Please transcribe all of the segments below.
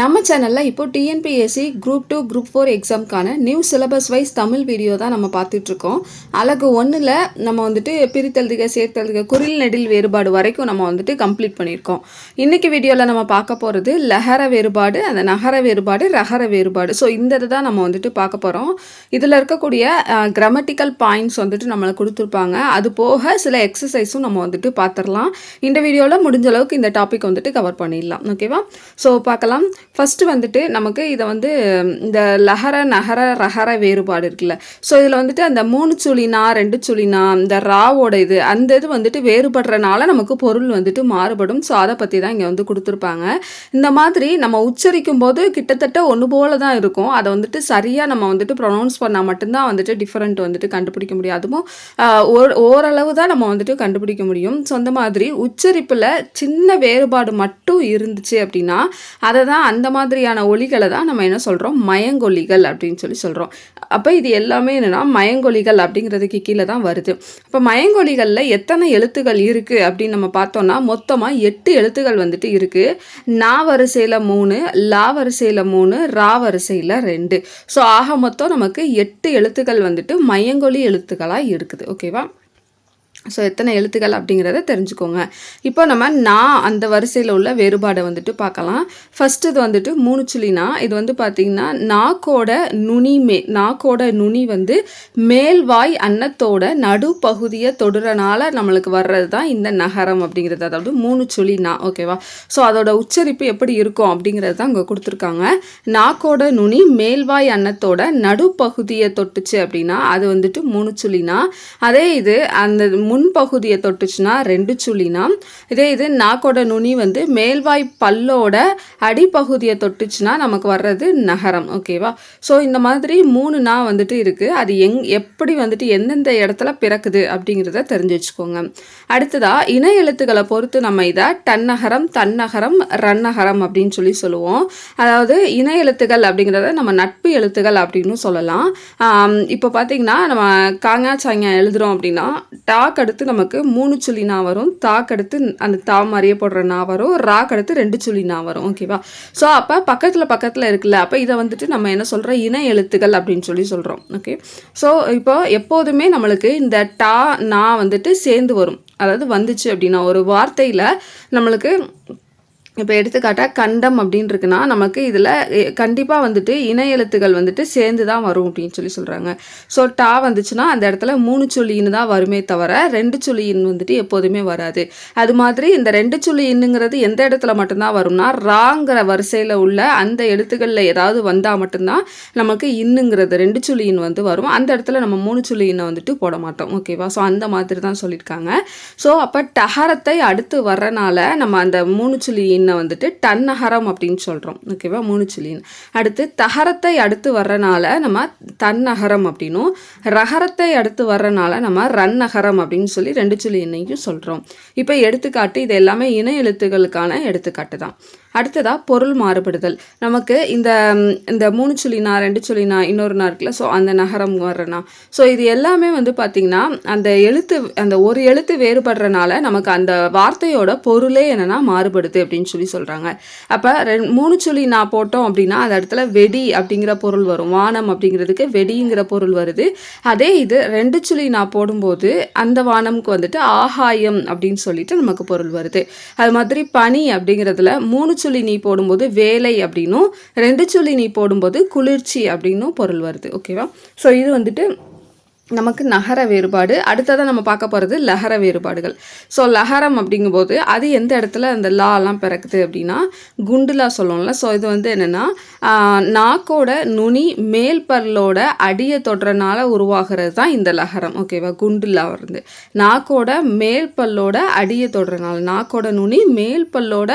நம்ம சேனலில் இப்போ TNPSC group two group four எக்ஸாம்க்கான new syllabus wise Tamil video தான் நம்ம பார்த்துட்ருக்கோம் அழகு ஒன்றில் நம்ம வந்துட்டு பிரித்தெழுதுக சேர்த்தெழுதுக குரில் நெடில் வேறுபாடு வரைக்கும் நம்ம வந்துட்டு கம்ப்ளீட் பண்ணியிருக்கோம். இன்றைக்கி வீடியோவில் நம்ம பார்க்க போகிறது லஹர வேறுபாடு அந்த நகர வேறுபாடு ரகர வேறுபாடு. ஸோ இந்த இதை தான் நம்ம வந்துட்டு பார்க்க போகிறோம் இதில் இருக்கக்கூடிய கிராமட்டிக்கல் பாயிண்ட்ஸ் வந்துட்டு நம்மளை கொடுத்துருப்பாங்க. அது போக சில எக்ஸசைஸும் நம்ம வந்துட்டு பார்த்துடலாம். இந்த வீடியோவில் முடிஞ்ச அளவுக்கு இந்த டாபிக் வந்துட்டு கவர் பண்ணிடலாம். ஓகேவா ஸோ பார்க்கலாம். ஃபஸ்ட்டு வந்துட்டு நமக்கு இதை வந்து இந்த லஹர நகர ரகர வேறுபாடு இருக்குல்ல. ஸோ இதில் வந்துட்டு அந்த மூணு சுழினா ரெண்டு சுழினா இந்த ராவோட இது அந்த இது வந்துட்டு வேறுபடுறனால நமக்கு பொருள் வந்துட்டு மாறுபடும். ஸோ அதை பற்றி தான் இங்கே வந்து கொடுத்துருப்பாங்க. இந்த மாதிரி நம்ம உச்சரிக்கும் போது கிட்டத்தட்ட ஒன்று போல தான் இருக்கும். அதை வந்துட்டு சரியாக நம்ம வந்துட்டு ப்ரொனவுன்ஸ் பண்ணால் மட்டும்தான் வந்துட்டு டிஃப்ரெண்ட் வந்துட்டு கண்டுபிடிக்க முடியும். அதுவும் ஓரளவு தான் நம்ம வந்துட்டு கண்டுபிடிக்க முடியும். ஸோ அந்த மாதிரி உச்சரிப்பில் சின்ன வேறுபாடு மட்டும் இருந்துச்சு அப்படின்னா அதை தான் அந்த மாதிரியான ஒலிகளை தான் நம்ம என்ன சொல்கிறோம் மயங்கொலிகள் அப்படின்னு சொல்லி சொல்கிறோம் அப்போ இது எல்லாமே என்னென்னா மயங்கொலிகள் அப்படிங்கிறதுக்கு கீழே தான் வருது. இப்போ மயங்கொலிகளில் எத்தனை எழுத்துகள் இருக்குது அப்படின்னு நம்ம பார்த்தோம்னா மொத்தமாக எட்டு எழுத்துக்கள் வந்துட்டு இருக்குது நா வரிசையில் மூணு லா வரிசையில் மூணு ரா வரிசையில் ரெண்டு. ஸோ ஆக மொத்தம் நமக்கு எட்டு எழுத்துக்கள் வந்துட்டு மயங்கொலி எழுத்துக்களாக இருக்குது. ஓகேவா ஸோ எத்தனை எழுத்துக்கள் அப்படிங்கிறத தெரிஞ்சுக்கோங்க. இப்போ நம்ம நான் அந்த வரிசையில் உள்ள வேறுபாடை வந்துட்டு பார்க்கலாம். ஃபர்ஸ்ட் இது வந்துட்டு மூணு சுழினா இது வந்து பார்த்திங்கன்னா நாக்கோட நுனி மே நாக்கோட நுனி வந்து மேல்வாய் அன்னத்தோட நடுப்பகுதியை தொடுறனால நம்மளுக்கு வர்றது தான் இந்த நகரம் அப்படிங்கிறது. அதாவது மூணு சுழினா ஓகேவா ஸோ அதோட உச்சரிப்பு எப்படி இருக்கும் அப்படிங்கிறது தான் இங்கே கொடுத்துருக்காங்க. நாக்கோட நுனி மேல்வாய் அன்னத்தோட நடுப்பகுதியை தொட்டுச்சு அப்படின்னா அது வந்துட்டு மூணு சுழினா அதே இது அந்த முன்பகுதியை தொட்டுச்சுன்னா ரெண்டு சுழினா இதே இது நாக்கோட நுனி வந்து மேல்வாய் பல்லோட அடிப்பகுதியை தொட்டுச்சுன்னா நமக்கு வர்றது நகரம் ஓகேவா ஸோ இந்த மாதிரி மூணு நா வந்துட்டு இருக்குது அது எங் எப்படி வந்துட்டு எந்தெந்த இடத்துல பிறக்குது அப்படிங்கிறத தெரிஞ்சு வச்சுக்கோங்க. அடுத்ததாக இணை எழுத்துக்களை பொறுத்து நம்ம இதை டன்னகரம் தன்னகரம் ரன்னகரம் அப்படின்னு சொல்லி சொல்லுவோம். அதாவது இணை எழுத்துக்கள் அப்படிங்கிறத நம்ம நட்பு எழுத்துக்கள் அப்படின்னு சொல்லலாம். இப்போ பார்த்தீங்கன்னா நம்ம காங்கா சாங்கா எழுதுகிறோம் அப்படின்னா டாக் அடுத்து நமக்கு மூணு சொல்லி நா வரும். தாக்கு அடுத்து அந்த தா மாதிரியே போடுற நா வரும். ராக் அடுத்து ரெண்டு சொல்லி நா வரும். ஓகேவா ஸோ அப்போ பக்கத்தில் பக்கத்தில் இருக்குல்ல அப்போ இதை வந்துட்டு நம்ம என்ன சொல்கிறோம் இன எழுத்துக்கள் அப்படின்னு சொல்லி சொல்கிறோம் ஓகே ஸோ இப்போ எப்போதுமே நம்மளுக்கு இந்த டா நா வந்துட்டு சேர்ந்து வரும். அதாவது வந்துச்சு அப்படின்னா ஒரு வார்த்தையில் நம்மளுக்கு இப்போ எடுத்துக்காட்டாக கண்டம் அப்படின்னு இருக்குன்னா நமக்கு இதில் கண்டிப்பாக வந்துட்டு இணை எழுத்துக்கள் வந்துட்டு சேர்ந்து தான் வரும் அப்படின்னு சொல்லி சொல்கிறாங்க ஸோ டா வந்துச்சுன்னா அந்த இடத்துல மூணு சொல்லின்னு தான் வருமே தவிர ரெண்டு சுழியின் வந்துட்டு எப்போதுமே வராது. அது மாதிரி இந்த ரெண்டு சுழி இன்னுங்கிறது எந்த இடத்துல மட்டும்தான் வரும்னா ராங்கிற வரிசையில் உள்ள அந்த எழுத்துக்களில் ஏதாவது வந்தால் மட்டும்தான் நமக்கு இன்னுங்கிறது ரெண்டு சுழியின் வந்து வரும். அந்த இடத்துல நம்ம மூணு சுழியினை வந்துட்டு போட மாட்டோம். ஓகேவா ஸோ அந்த மாதிரி தான் சொல்லியிருக்காங்க. ஸோ அப்போ டஹரத்தை அடுத்து வர்றனால நம்ம அந்த மூணு சுழியினை வந்துட்டு டன்னகரம் அப்படின்னு சொல்கிறோம் ஓகேவா மூணு சுழியின் அடுத்து தகரத்தை அடுத்து வர்றனால நம்ம தன்னகரம் அப்படின்னும் ரகரத்தை அடுத்து வர்றனால நம்ம ரன்னகரம் அப்படின்னு சொல்லி ரெண்டு சுழி எண்ணையும் சொல்கிறோம் இப்போ எடுத்துக்காட்டு இது எல்லாமே இணை எழுத்துக்களுக்கான எடுத்துக்காட்டு தான். அடுத்ததாக பொருள் மாறுபடுதல். நமக்கு இந்த இந்த மூணு சுழினா ரெண்டு சுழினா இன்னொரு நா இருக்குல்ல ஸோ அந்த நகரம் வர்றனா. ஸோ இது எல்லாமே வந்து பார்த்திங்கன்னா அந்த எழுத்து அந்த ஒரு எழுத்து வேறுபடுறனால நமக்கு அந்த வார்த்தையோட பொருளே என்னென்னா மாறுபடுது அப்படின்னு சொல்லி சொல்கிறாங்க அப்போ ரெண் மூணு சுழி நான் போட்டோம் அப்படின்னா அந்த இடத்துல வெடி அப்படிங்கிற பொருள் வரும். வானம் அப்படிங்கிறதுக்கு வெடிங்கிற பொருள் வருது. அதே இது ரெண்டு சுழி நான் போடும்போது அந்த வானம்க்கு வந்துட்டு ஆகாயம் அப்படின்னு சொல்லிட்டு நமக்கு பொருள் வருது. அது மாதிரி பனி அப்படிங்கிறதுல மூணு சுழி நீ போடும்போது வேலை அப்படின்னும் ரெண்டு சுழி நீ போடும்போது குளிர்ச்சி அப்படின்னும் பொருள் வருது ஓகேவா ஸோ இது வந்துட்டு நமக்கு நகர வேறுபாடு அடுத்ததாக நம்ம பார்க்க போகிறது லகர வேறுபாடுகள். ஸோ லகரம் அப்படிங்கும்போது அது எந்த இடத்துல அந்த லாலாம் பிறக்குது அப்படின்னா குண்டுலா சொல்லுவோம்ல. ஸோ இது வந்து என்னென்னா நாக்கோட நுனி மேல் பல்லோட அடியை தொடுறனால உருவாகிறது தான் இந்த லகரம். ஓகேவா குண்டுலா வருது நாக்கோட மேல் பல்லோட அடியை தொடுறனால நாக்கோட நுனி மேல் பல்லோட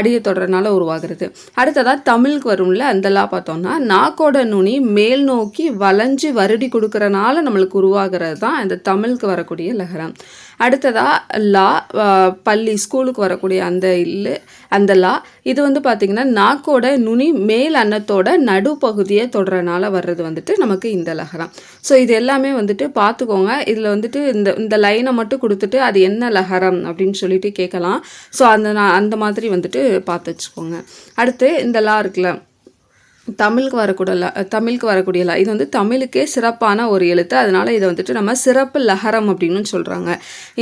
அடியை தொடுறனால உருவாகிறது. அடுத்ததாக தமிழுக்கு வரும்ல அந்த லா பார்த்தோம்னா நாக்கோட நுனி மேல் நோக்கி வளைஞ்சு வருடி கொடுக்குறனால நம்மளுக்கு நம்மளுக்கு உருவாகிறது தான் இந்த தமிழுக்கு வரக்கூடிய லகரம். அடுத்ததாக லா பள்ளி ஸ்கூலுக்கு வரக்கூடிய அந்த இல்லு அந்த லா. இது வந்து பார்த்திங்கன்னா நாக்கோட நுனி மேல் அன்னத்தோட நடுப்பகுதியை தொடரனால வர்றது வந்துட்டு நமக்கு இந்த லகரம். ஸோ இது எல்லாமே வந்துட்டு பார்த்துக்கோங்க இதில் வந்துட்டு இந்த இந்த லைனை மட்டும் கொடுத்துட்டு அது என்ன லகரம் அப்படின்னு சொல்லிட்டு கேட்கலாம். ஸோ அந்த நான் அந்த மாதிரி வந்துட்டு பார்த்து வச்சுக்கோங்க. அடுத்து இந்த லா இருக்குல்ல. தமிழுக்கு வரக்கூட ல தமிழுக்கு வரக்கூடிய ல இது வந்து தமிழுக்கே சிறப்பான ஒரு எழுத்து. அதனால் இதை வந்துட்டு நம்ம சிறப்பு லகரம் அப்படின்னு சொல்கிறாங்க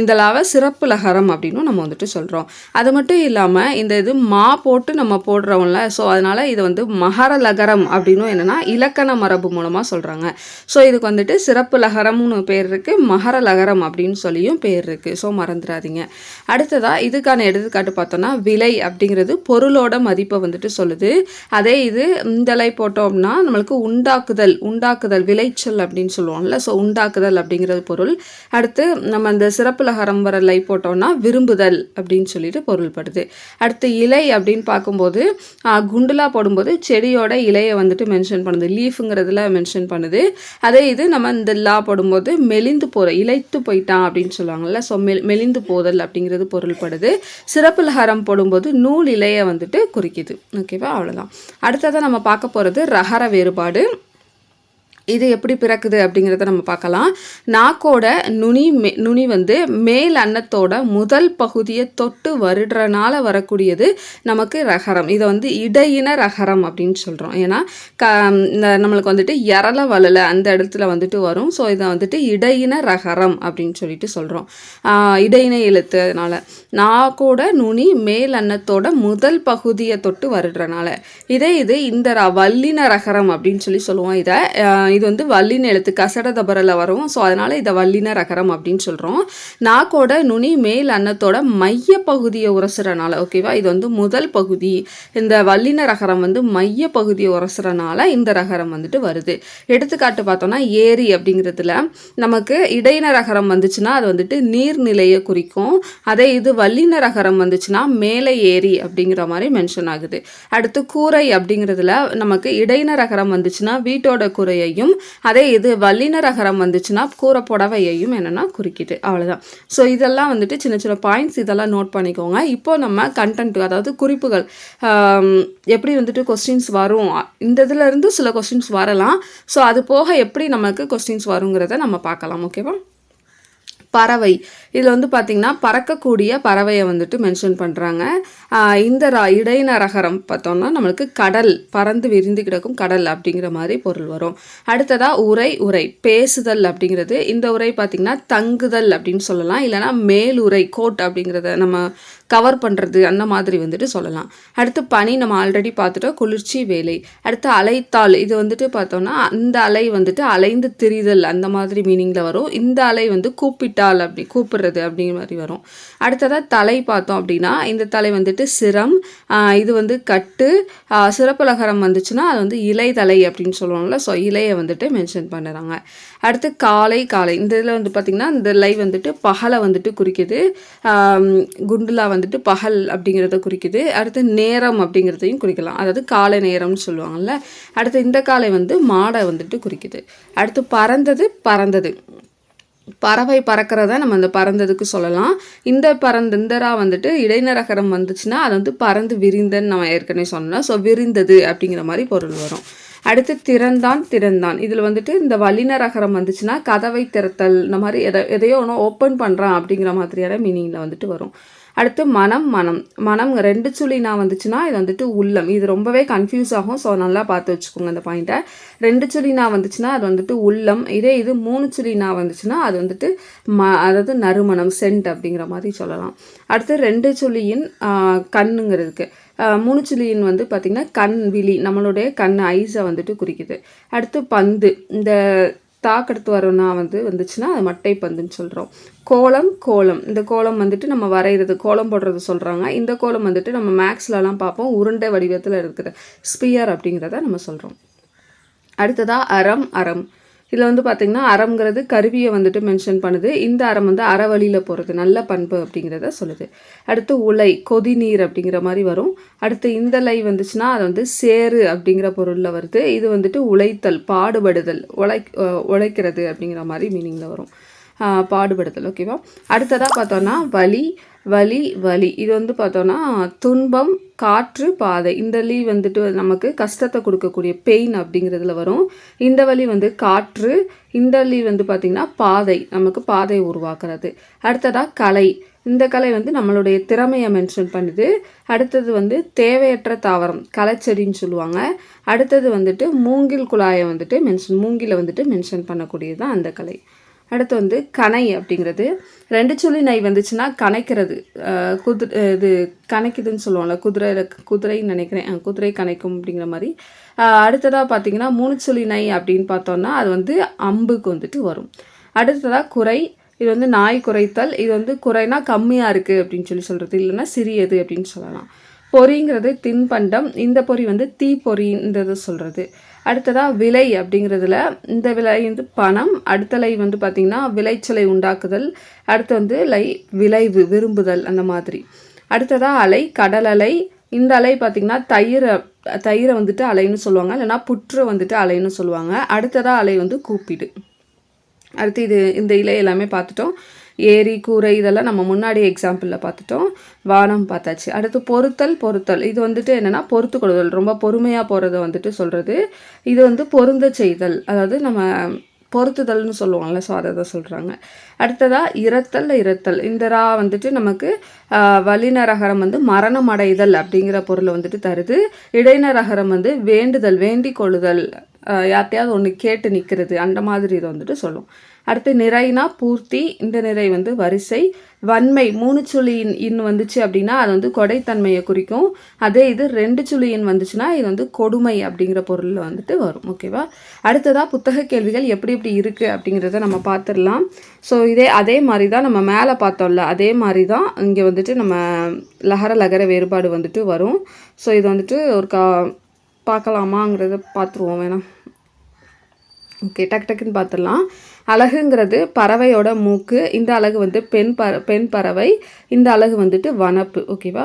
இந்த லாவை சிறப்பு லகரம் அப்படின்னு நம்ம வந்துட்டு சொல்கிறோம் அது மட்டும் இல்லாமல் இந்த இது மா போட்டு நம்ம போடுறோம்ல ஸோ அதனால் இது வந்து மகர லகரம் அப்படின்னும் என்னென்னா இலக்கண மரபு மூலமாக சொல்கிறாங்க ஸோ இதுக்கு வந்துட்டு சிறப்பு லகரம்னு பேர் இருக்குது மகர லகரம் அப்படின்னு சொல்லியும் பேர் இருக்குது ஸோ மறந்துடாதீங்க. அடுத்ததாக இதுக்கான எடுத்துக்காட்டு பார்த்தோன்னா விலை அப்படிங்கிறது பொருளோட மதிப்பை வந்துட்டு சொல்லுது. அதே இது இந்த லை போட்டோம்னா நம்மளுக்கு உண்டாக்குதல் உண்டாக்குதல் விளைச்சல் அப்படின்னு சொல்லுவோம்ல. ஸோ உண்டாக்குதல் அப்படிங்கிறது பொருள். அடுத்து நம்ம அந்த சிறப்பு லகரம் வர லை போட்டோம்னா விரும்புதல் அப்படின்னு சொல்லிட்டு பொருள்படுது. அடுத்து இலை அப்படின்னு பார்க்கும்போது குண்டுலாக போடும்போது செடியோட இலையை வந்துட்டு மென்ஷன் பண்ணுது. லீஃபுங்கிறதுல மென்ஷன் பண்ணுது. அதே இது நம்ம இந்த லா போடும்போது மெலிந்து போகிற இலைத்து போயிட்டான் அப்படின்னு சொல்லுவாங்கல்ல. ஸோ மெ மெலிந்து போதல் அப்படிங்கிறது பொருள்படுது. சிறப்பு லகரம் போடும்போது நூல் இலையை வந்துட்டு குறிக்குது. ஓகேவா அவ்வளோதான் அடுத்ததாக நம்ம பார்க்க போகிறது ரகர வேறுபாடு. இது எப்படி பிறக்குது அப்படிங்கிறத நம்ம பார்க்கலாம். நாக்கோட நுனி மே நுனி வந்து மேல் அன்னத்தோட முதல் பகுதியை தொட்டு வருடுறனால வரக்கூடியது நமக்கு ரகரம். இதை வந்து இடையின ரகரம் அப்படின்னு சொல்கிறோம் ஏன்னா க இந்த நம்மளுக்கு வந்துட்டு இறல வளல அந்த இடத்துல வந்துட்டு வரும். ஸோ இதை வந்துட்டு இடையின ரகரம் அப்படின்னு சொல்லிட்டு சொல்கிறோம் இடையின எழுத்து அதனால். நாக்கோட நுனி மேல் அன்னத்தோட முதல் பகுதியை தொட்டு வருடுறனால. இதே இது இந்த ர- வல்லின ரகரம் அப்படின்னு சொல்லி சொல்லுவோம். இதை இது வந்து வல்லின எழுத்து கசட தபரில் வரும். ஸோ அதனால் இதை வல்லின ரகரம் அப்படின்னு சொல்கிறோம் நாக்கோட நுனி மேல் அன்னத்தோட மைய பகுதியை உரசுறனால ஓகேவா இது வந்து முதல் பகுதி. இந்த வல்லின ரகரம் வந்து மைய பகுதியை உரசுறனால இந்த ரகரம் வந்துட்டு வருது. எடுத்துக்காட்டு பார்த்தோம்னா ஏரி அப்படிங்கிறதுல நமக்கு இடையின ரகரம் வந்துச்சுன்னா அது வந்துட்டு நீர்நிலையை குறிக்கும். அதே இது வல்லின ரகரம் வந்துச்சுன்னா மேலே ஏரி அப்படிங்கிற மாதிரி மென்ஷன் ஆகுது. அடுத்து கூரை அப்படிங்கிறதுல நமக்கு இடையின ரகரம் வந்துச்சுன்னா வீட்டோட கூரையையும் அதே இது வல்லின ரகரம் வந்துச்சுன்னா கூரை புடவையையும் என்னென்னா குறிக்குது அவ்வளோதான் ஸோ இதெல்லாம் வந்துட்டு சின்ன சின்ன பாயிண்ட்ஸ் இதெல்லாம் நோட் பண்ணிக்கோங்க. இப்போ நம்ம கண்டென்ட் அதாவது குறிப்புகள் எப்படி வந்துட்டு கொஸ்டின்ஸ் வரும் இந்த இதில் இருந்து சில கொஸ்டின்ஸ் வரலாம். ஸோ அது போக எப்படி நமக்கு கொஸ்டின்ஸ் வருங்கிறத நம்ம பார்க்கலாம் ஓகேவா பறவை. இதில் வந்து பார்த்திங்கன்னா பறக்கக்கூடிய பறவையை வந்துட்டு மென்ஷன் பண்ணுறாங்க இந்த ர இடையின ரகரம் பார்த்தோம்னா நம்மளுக்கு கடல் பறந்து விரிந்து கிடக்கும் கடல் அப்படிங்கிற மாதிரி பொருள் வரும். அடுத்ததாக உரை உரை பேசுதல் அப்படிங்கிறது. இந்த உரை பார்த்திங்கன்னா தங்குதல் அப்படின்னு சொல்லலாம். இல்லைனா மேலுரை கோட் அப்படிங்கிறத நம்ம கவர் பண்ணுறது அந்த மாதிரி வந்துட்டு சொல்லலாம். அடுத்து பனி நம்ம ஆல்ரெடி பார்த்துட்டோம் குளிர்ச்சி வேலை. அடுத்து அலைத்தாள் இது வந்துட்டு பார்த்தோம்னா அந்த அலை வந்துட்டு அலைந்து திரிதல் அந்த மாதிரி மீனிங்கில் வரும். இந்த அலை வந்து கூப்பிட்டால் அப்படி கூப்பிடுறது அப்படிங்கிற மாதிரி வரும். அடுத்ததாக தலை பார்த்தோம் அப்படின்னா இந்த தலை வந்துட்டு சிரம் இது வந்து கட்டு ஆஹ் வந்துச்சுன்னா அது வந்து இலை தலை அப்படின்னு சொல்லுவாங்கல்ல ஸோ இலையை வந்துட்டு மென்ஷன் பண்ணுறாங்க. அடுத்து காலை காலை. இந்த இதில் வந்து பார்த்திங்கன்னா இந்த லைவ் வந்துட்டு பகலை வந்துட்டு குறிக்குது. குண்டுலா வந்துட்டு பகல் அப்படிங்கிறத குறிக்குது. அடுத்து நேரம் அப்படிங்கிறதையும் குறிக்கலாம். அதாவது காலை நேரம்னு சொல்லுவாங்கள்ல அடுத்து இந்த காலை வந்து மாடை வந்துட்டு குறிக்குது. அடுத்து பறந்தது பறந்தது. பறவை பறக்கிறத நம்ம அந்த பறந்ததுக்கு சொல்லலாம். இந்த பறந்த இந்தரா வந்துட்டு இடைநரகரம் வந்துச்சுன்னா அது வந்து பறந்து விரிந்தன்னு நம்ம ஏற்கனவே சொன்னோம் ஸோ விரிந்தது அப்படிங்கிற மாதிரி பொருள் வரும். அடுத்து திறந்தான் திறந்தான். இதில் வந்துட்டு இந்த வல்லினரகரம் வந்துச்சுன்னா கதவை திறத்தல் இந்த மாதிரி எதை எதையோ ஒன்று ஓப்பன் பண்ணுறான் அப்படிங்கிற மாதிரியான மீனிங்கில் வந்துட்டு வரும். அடுத்து மனம் மனம். மனம் ரெண்டு சுழி நான் வந்துச்சுன்னா இது வந்துட்டு உள்ளம். இது ரொம்பவே கன்ஃபியூஸ் ஆகும். ஸோ நல்லா பார்த்து வச்சுக்கோங்க அந்த பாயிண்ட்டை ரெண்டு சுழி நான் வந்துச்சுன்னா அது வந்துட்டு உள்ளம். இதே இது மூணு சுழி நான் வந்துச்சுன்னா அது வந்துட்டு ம அதாவது நறுமணம் சென்ட் அப்படிங்கிற மாதிரி சொல்லலாம். அடுத்து ரெண்டு சுழியின் கண்ணுங்கிறதுக்கு. மூணு சுழியின் வந்து பார்த்திங்கன்னா கண் விழி. நம்மளுடைய கண் ஐஸை வந்துட்டு குறிக்குது. அடுத்து பந்து. இந்த தாக்கெடுத்து வரோம்னா வந்து வந்துச்சுன்னா அது மட்டை பந்துன்னு சொல்கிறோம் கோலம் கோலம். இந்த கோலம் வந்துட்டு நம்ம வரைகிறது கோலம் போடுறது சொல்கிறாங்க இந்த கோலம் வந்துட்டு நம்ம மேக்ஸ்லலாம் பார்ப்போம். உருண்டை வடிவத்தில் இருக்கிற ஸ்பியர் அப்படிங்கிறத நம்ம சொல்கிறோம் அடுத்ததாக அறம் அறம். இதில் வந்து பார்த்திங்கன்னா அறம்ங்கிறது கருவியை வந்துட்டு மென்ஷன் பண்ணுது. இந்த அறம் வந்து அறவழியில் போகிறது நல்ல பண்பு அப்படிங்கிறத சொல்லுது. அடுத்து உலை கொதிநீர் அப்படிங்கிற மாதிரி வரும். அடுத்து இந்த லை வந்துச்சுன்னா அது வந்து சேரு அப்படிங்கிற பொருளில் வருது. இது வந்துட்டு உழைத்தல் பாடுபடுதல் உழை உழைக்கிறது அப்படிங்கிற மாதிரி மீனிங்கில் வரும். பாடுபடுதல் ஓகேவா அடுத்ததாக பார்த்தோன்னா வலி வலி வலி. இது வந்து பார்த்தோன்னா துன்பம் காற்று பாதை. இந்த லீ வந்துட்டு நமக்கு கஷ்டத்தை கொடுக்கக்கூடிய பெயின் அப்படிங்கிறதுல வரும். இந்த வழி வந்து காற்று இந்த லீ வந்து பார்த்திங்கன்னா பாதை. நமக்கு பாதை உருவாக்குறது. அடுத்ததாக கலை. இந்த கலை வந்து நம்மளுடைய திறமையை மென்ஷன் பண்ணுது. அடுத்தது வந்து தேவையற்ற தாவரம் களைச்செடின்னு சொல்லுவாங்க. அடுத்தது வந்துட்டு மூங்கில் குழாயை வந்துட்டு மென்ஷன் மூங்கில வந்துட்டு மென்ஷன் பண்ணக்கூடியது தான் அந்த கலை. அடுத்து வந்து கனை அப்படிங்கிறது. ரெண்டு சொல்லி நை வந்துச்சுன்னா கனைக்கிறது. குதிரை இது கனைக்குதுன்னு சொல்லுவாங்கள்ல குதிரை குதிரைன்னு நினைக்கிறேன். குதிரை கனைக்கும் அப்படிங்கிற மாதிரி. அடுத்ததாக பார்த்தீங்கன்னா மூணு சொல்லி நை அப்படின்னு பார்த்தோன்னா அது வந்து அம்புக்கு வந்துட்டு வரும். அடுத்ததாக குறை. இது வந்து நாய் குறைத்தல். இது வந்து குறைனா கம்மியாக இருக்குது அப்படின்னு சொல்லி சொல்கிறது இல்லைன்னா சிறியது அப்படின்னு சொல்லலாம். பொறிங்கிறது தின்பண்டம். இந்த பொறி வந்து தீ பொறின்றது சொல்கிறது அடுத்ததாக விலை அப்படிங்கிறதுல இந்த விலை வந்து பணம். அடுத்த லை வந்து பார்த்திங்கன்னா விளைச்சலை உண்டாக்குதல். அடுத்து வந்து லை விளைவு விரும்புதல் அந்த மாதிரி. அடுத்ததாக அலை கடல் அலை. இந்த அலை பார்த்திங்கன்னா தயிரை தயிரை வந்துட்டு அலைன்னு சொல்லுவாங்க. இல்லைனா புற்று வந்துட்டு அலைன்னு சொல்லுவாங்க. அடுத்ததாக அலை வந்து கூப்பிடு. அடுத்து இது இந்த இலை எல்லாமே பார்த்துட்டோம் ஏரி கூரை இதெல்லாம் நம்ம முன்னாடி எக்ஸாம்பிளில் பார்த்துட்டோம். வானம் பார்த்தாச்சு. அடுத்து பொருத்தல் பொருத்தல். இது வந்துட்டு என்னென்னா பொறுத்து கொடுதல் ரொம்ப பொறுமையாக போகிறத வந்துட்டு சொல்கிறது இது வந்து பொருந்த செய்தல். அதாவது நம்ம பொருத்துதல்னு சொல்லுவாங்கள்ல ஸோ அதை தான் சொல்கிறாங்க அடுத்ததாக இரத்தல் இரத்தல். இந்த ரா வந்துட்டு நமக்கு வல்லினரகரம் வந்து மரணம் அடைதல் அப்படிங்கிற பொருளை வந்துட்டு தருது. இடைநரகரம் வந்து வேண்டுதல் வேண்டிக் கொள்ளுதல். யார்ட்டையாவது ஒன்று கேட்டு நிற்கிறது அந்த மாதிரி இதை வந்துட்டு சொல்லும். அடுத்து நிறைனா பூர்த்தி இந்த நிறை வந்து வரிசை. வன்மை மூணு சுழியின் இன் வந்துச்சு அப்படின்னா அது வந்து கொடைத்தன்மையை குறிக்கும். அதே இது ரெண்டு சுழியின் வந்துச்சுன்னா இது வந்து கொடுமை அப்படிங்கிற பொருளில் வந்துட்டு வரும் ஓகேவா அடுத்ததாக புத்தக கேள்விகள் எப்படி எப்படி இருக்குது அப்படிங்கிறத நம்ம பார்த்துடலாம். ஸோ இதே அதே மாதிரி தான் நம்ம மேலே பார்த்தோம்ல அதே மாதிரி தான் இங்கே வந்துட்டு நம்ம லகர லகர வேறுபாடு வந்துட்டு வரும். ஸோ இது வந்துட்டு ஒரு கா பார்க்கலாமாங்கிறத பார்த்துருவோம் வேணாம் ஓகே டக்கு டக்குன்னு பார்த்துடலாம். அழகுங்கிறது பறவையோட மூக்கு இந்த அழகு வந்து பெண் பற பெண் பறவை இந்த அழகு வந்துட்டு வனப்பு ஓகேவா?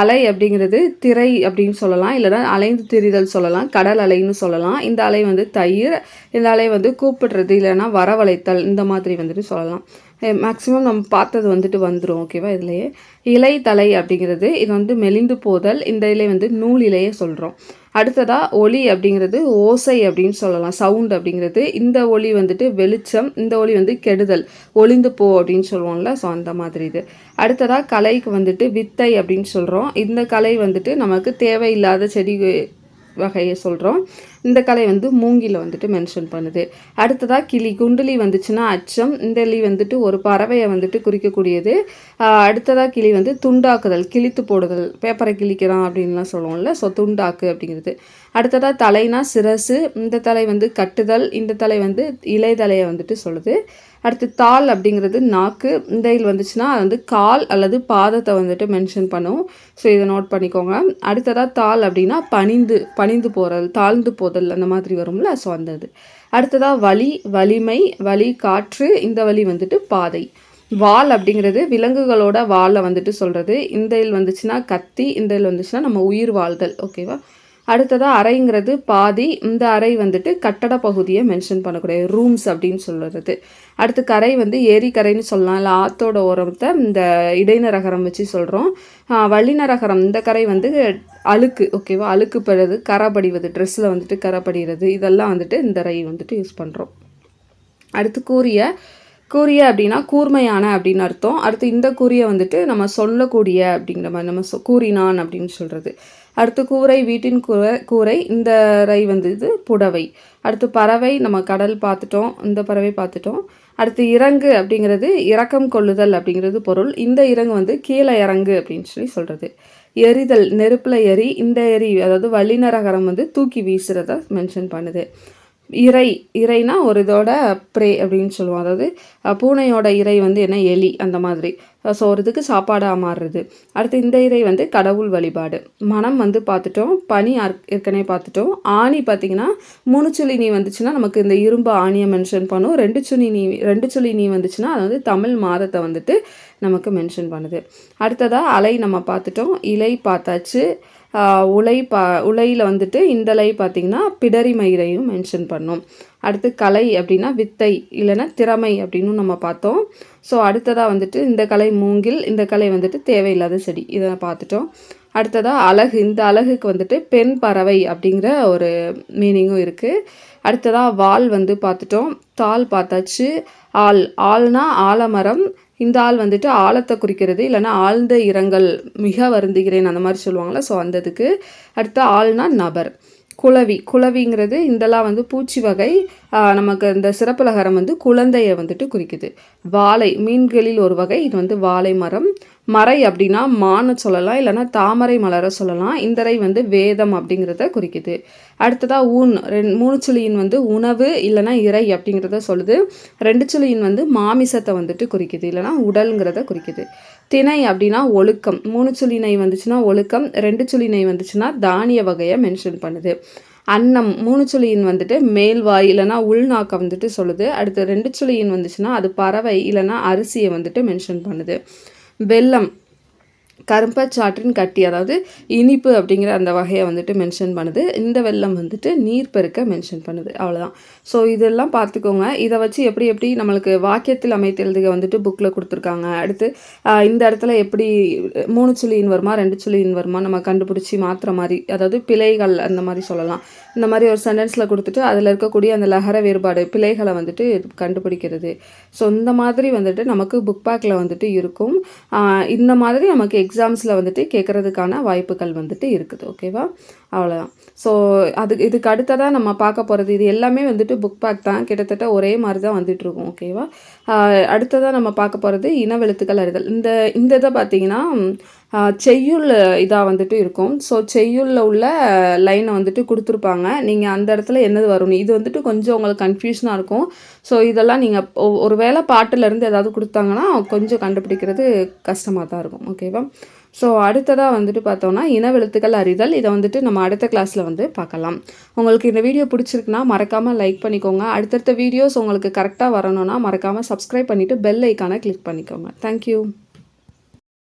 அலை அப்படிங்கிறது திரை அப்படின்னு சொல்லலாம் இல்லைனா அலைந்து திரிதல் சொல்லலாம் கடல் அலைன்னு சொல்லலாம். இந்த அலை வந்து தயிர் இந்த அலை வந்து கூப்பிடுறது இல்லைன்னா வரவழைத்தல் இந்த மாதிரி வந்துட்டு சொல்லலாம். மேக்ஸிமம் நம்ம பார்த்தது வந்துட்டு வந்துடும் ஓகேவா இதுலேயே இலை தலை அப்படிங்கிறது இது வந்து மெலிந்து போதல் இந்த இலை வந்து நூல் இலையே சொல்கிறோம் அடுத்ததாக ஒளி அப்படிங்கிறது ஓசை அப்படின்னு சொல்லலாம் சவுண்ட் அப்படிங்கிறது. இந்த ஒளி வந்துட்டு வெளிச்சம் இந்த ஒளி வந்து கெடுதல் ஒளிந்து போ அப்படின்னு சொல்லுவோம்ல ஸோ அந்த மாதிரி இது. அடுத்ததாக கலைக்கு வந்துட்டு வித்தை அப்படின்னு சொல்கிறோம் இந்த கலை வந்துட்டு நமக்கு தேவையில்லாத செடி வகையை சொல்கிறோம் இந்த கலை வந்து மூங்கில வந்துட்டு மென்ஷன் பண்ணுது. அடுத்ததாக கிளி குண்டுலி வந்துச்சுன்னா அச்சம் இந்த லி வந்துட்டு ஒரு பறவையை வந்துட்டு குறிக்கக்கூடியது. அடுத்ததாக கிளி வந்து துண்டாக்குதல் கிழித்து போடுதல் பேப்பரை கிழிக்கிறான் அப்படின்லாம் சொல்லுவோம்ல ஸோ துண்டாக்கு அப்படிங்கிறது. அடுத்ததாக தலைனா சிரசு இந்த தலை வந்து கட்டுதல் இந்த தலை வந்து இலைதலையை வந்துட்டு சொல்லுது. அடுத்து தாள் அப்படிங்கிறது நாக்கு. இந்தையில் வந்துச்சுன்னா அது வந்து கால் அல்லது பாதத்தை வந்துட்டு மென்ஷன் பண்ணும். ஸோ இதை நோட் பண்ணிக்கோங்க. அடுத்ததாக தாள் அப்படின்னா பணிந்து பணிந்து போகிறது தாழ்ந்து போதல் அந்த மாதிரி வரும்ல. ஸோ அந்த இது. அடுத்ததாக வலி வலிமை வலி காற்று இந்த வலி வந்துட்டு பாதை. வால் அப்படிங்கிறது விலங்குகளோட வாலை வந்துட்டு சொல்கிறது இந்த இல் வந்துச்சுன்னா கத்தி இந்த இல் வந்துச்சுன்னா நம்ம உயிர் வாழ்தல். ஓகேவா அடுத்ததாக அறைங்கிறது பாதி இந்த அறை வந்துட்டு கட்டட பகுதியை மென்ஷன் பண்ணக்கூடிய ரூம்ஸ் அப்படின்னு சொல்கிறது அடுத்து கரை வந்து ஏரிக்கரைன்னு சொல்லலாம். இல்லை ஆற்றோட ஓரத்தை இந்த இடைநரகரம் வச்சு சொல்கிறோம் வள்ளிநரகரம் இந்த கரை வந்து அழுக்கு ஓகேவா அழுக்கு படுறது கரை படிவது ட்ரெஸ்ஸில் வந்துட்டு கரை படிகிறது. இதெல்லாம் வந்துட்டு இந்த ரை வந்துட்டு யூஸ் பண்ணுறோம் அடுத்து கூறிய கூறிய அப்படின்னா கூர்மையான அப்படின்னு அர்த்தம். அடுத்து இந்த கூறிய வந்துட்டு நம்ம சொல்லக்கூடிய அப்படிங்கிற மாதிரி நம்ம சொ கூறினான் அப்படின்னு சொல்கிறது அடுத்து கூரை வீட்டின் கூரை கூரை இந்த ரை வந்து இது புடவை. அடுத்து பறவை நம்ம கடல் பார்த்துட்டோம் இந்த பறவை பார்த்துட்டோம். அடுத்து இறங்கு அப்படிங்கிறது இறக்கம் கொள்ளுதல் அப்படிங்கிறது பொருள். இந்த இறங்கு வந்து கீழே இறங்கு அப்படின்னு சொல்லி சொல்கிறது எரிதல் நெருப்பில் எரி இந்த எரி அதாவது வல்லினரகரம் வந்து தூக்கி வீசுகிறத மென்ஷன் பண்ணுது. இறை இறைனா ஒரு இதோட ப்ரே அப்படின்னு சொல்லுவோம். அதாவது பூனையோட இறை வந்து என்ன? எலி அந்த மாதிரி. ஸோ ஒரு இதுக்கு சாப்பாடாக மாறுறது. அடுத்து இந்த இறை வந்து கடவுள் வழிபாடு. மனம் வந்து பார்த்துட்டோம் பனி ஆர்- ஏற்கனவே பார்த்துட்டோம். ஆணி பார்த்தீங்கன்னா மூணு சுழி நீ வந்துச்சுன்னா நமக்கு இந்த இரும்பு ஆணியை மென்ஷன் பண்ணும். ரெண்டு சுழி நீ ரெண்டு சுழி நீ வந்துச்சுன்னா அது வந்து தமிழ் மாதத்தை வந்துட்டு நமக்கு மென்ஷன் பண்ணுது. அடுத்ததாக அலை நம்ம பார்த்துட்டோம். இலை பார்த்தாச்சு. உலை பா உலையில் வந்துட்டு இந்த லை பார்த்திங்கன்னா பிடரி மயிரையும் மென்ஷன் பண்ணோம். அடுத்து கலை அப்படின்னா வித்தை இல்லைன்னா திறமை அப்படின்னு நம்ம பார்த்தோம். ஸோ அடுத்ததாக வந்துட்டு இந்த கலை மூங்கில் இந்த கலை வந்துட்டு தேவையில்லாத செடி. இதை பார்த்துட்டோம். அடுத்ததாக அழகு இந்த அழகுக்கு வந்துட்டு பெண் பறவை அப்படிங்கிற ஒரு மீனிங்கும் இருக்குது அடுத்ததாக வால் வந்து பார்த்துட்டோம். தாள் பார்த்தாச்சு. ஆள் ஆள்னா ஆலமரம் இந்த ஆள் வந்துட்டு ஆழத்தை குறிக்கிறது இல்லைன்னா ஆழ்ந்த இரங்கல் மிக வருந்துகிறேன் அந்த மாதிரி சொல்லுவாங்களா ஸோ அந்த இதுக்கு அடுத்து ஆள்னா நபர். குளவி. குளவிங்கிறது இதெல்லாம் வந்து பூச்சி வகை நமக்கு இந்த சிறப்பலகாரம் வந்து குழந்தையை வந்துட்டு குறிக்குது. வாழை மீன்களில் ஒரு வகை. இது வந்து வாழை மரம். மறை அப்படின்னா மான்னு சொல்லலாம் இல்லைன்னா தாமரை மலரை சொல்லலாம். இந்தரை வந்து வேதம் அப்படிங்கிறத குறிக்குது. அடுத்ததாக ஊன். ரெண் மூணு சுழியின் வந்து உணவு இல்லைன்னா இறை அப்படிங்கிறத சொல்லுது. ரெண்டு சுழியின் வந்து மாமிசத்தை வந்துட்டு குறிக்குது இல்லைன்னா உடல்ங்கிறத குறிக்குது. திணை அப்படின்னா ஒழுக்கம். மூணு சுழினை வந்துச்சுன்னா ஒழுக்கம். ரெண்டு சுழினை வந்துச்சுன்னா தானிய வகையை மென்ஷன் பண்ணுது. அன்னம் மூணு சுழியின் வந்துட்டு மேல்வாய் இல்லைன்னா உள்நாக்கம் வந்துட்டு சொல்லுது. அடுத்து ரெண்டு சுழியின் வந்துச்சுன்னா அது பறவை இல்லைன்னா அரிசியை வந்துட்டு மென்ஷன் பண்ணுது. வெல்லம் கரும்பச்சாற்றின் கட்டி அதாவது இனிப்பு அப்படிங்கிற அந்த வகையை வந்துட்டு மென்ஷன் பண்ணுது. இந்த வெள்ளம் வந்துட்டு நீர் பெருக்க மென்ஷன் பண்ணுது. அவ்வளோதான் ஸோ இதெல்லாம் பார்த்துக்கோங்க. இதை வச்சு எப்படி எப்படி நம்மளுக்கு வாக்கியத்தில் அமைத்து எழுதுக வந்துட்டு புக்கில் கொடுத்துருக்காங்க. அடுத்து இந்த இடத்துல எப்படி மூணு சுழியின் வருமா ரெண்டு சுழியின் வருமா நம்ம கண்டுபிடிச்சி மாற்றுற மாதிரி அதாவது பிழைகள் அந்த மாதிரி சொல்லலாம். இந்த மாதிரி ஒரு சென்டென்ஸில் கொடுத்துட்டு அதில் இருக்கக்கூடிய அந்த லகர வேறுபாடு பிழைகளை வந்துட்டு கண்டுபிடிக்கிறது. ஸோ இந்த மாதிரி வந்துட்டு நமக்கு புக் பேக்கில் வந்துட்டு இருக்கும். இந்த மாதிரி நமக்கு எக்ஸ் எக்ஸாம்ஸில் வந்துட்டு கேட்குறதுக்கான வாய்ப்புகள் வந்துட்டு இருக்குது ஓகேவா அவ்வளோதான் ஸோ அது இதுக்கு அடுத்ததாக நம்ம பார்க்க போகிறது இது எல்லாமே வந்துட்டு புக் பேக் தான். கிட்டத்தட்ட ஒரே மாதிரி தான் வந்துட்டுருக்கும் ஓகேவா அடுத்ததாக நம்ம பார்க்க போகிறது இனவெழுத்துக்கள் அறிதல். இந்த இந்த இதை பார்த்தீங்கன்னா செய்யுள் இதாக வந்துட்டு இருக்கும். ஸோ செய்யுளில் உள்ள லைனை வந்துட்டு கொடுத்துருப்பாங்க. நீங்கள் அந்த இடத்துல என்னது வரும்னு இது வந்துட்டு கொஞ்சம் உங்களுக்கு கன்ஃபியூஷனாக இருக்கும். ஸோ இதெல்லாம் நீங்கள் ஒரு வேளை பாட்டுலேருந்து ஏதாவது கொடுத்தாங்கன்னா கொஞ்சம் கண்டுபிடிக்கிறது கஷ்டமாக தான் இருக்கும் ஓகேவா ஸோ அடுத்ததாக வந்துட்டு பார்த்தோம்னா இனவெழுத்துக்கள் அறிதல். இதை வந்துட்டு நம்ம அடுத்த கிளாஸில் வந்து பார்க்கலாம். உங்களுக்கு இந்த வீடியோ பிடிச்சிருக்குன்னா மறக்காமல் லைக் பண்ணிக்கோங்க. அடுத்தடுத்த வீடியோஸ் உங்களுக்கு கரெக்டாக வரணும்னா மறக்காமல் சப்ஸ்கிரைப் பண்ணிவிட்டு பெல் ஐக்கானை கிளிக் பண்ணிக்கோங்க. தேங்க்யூ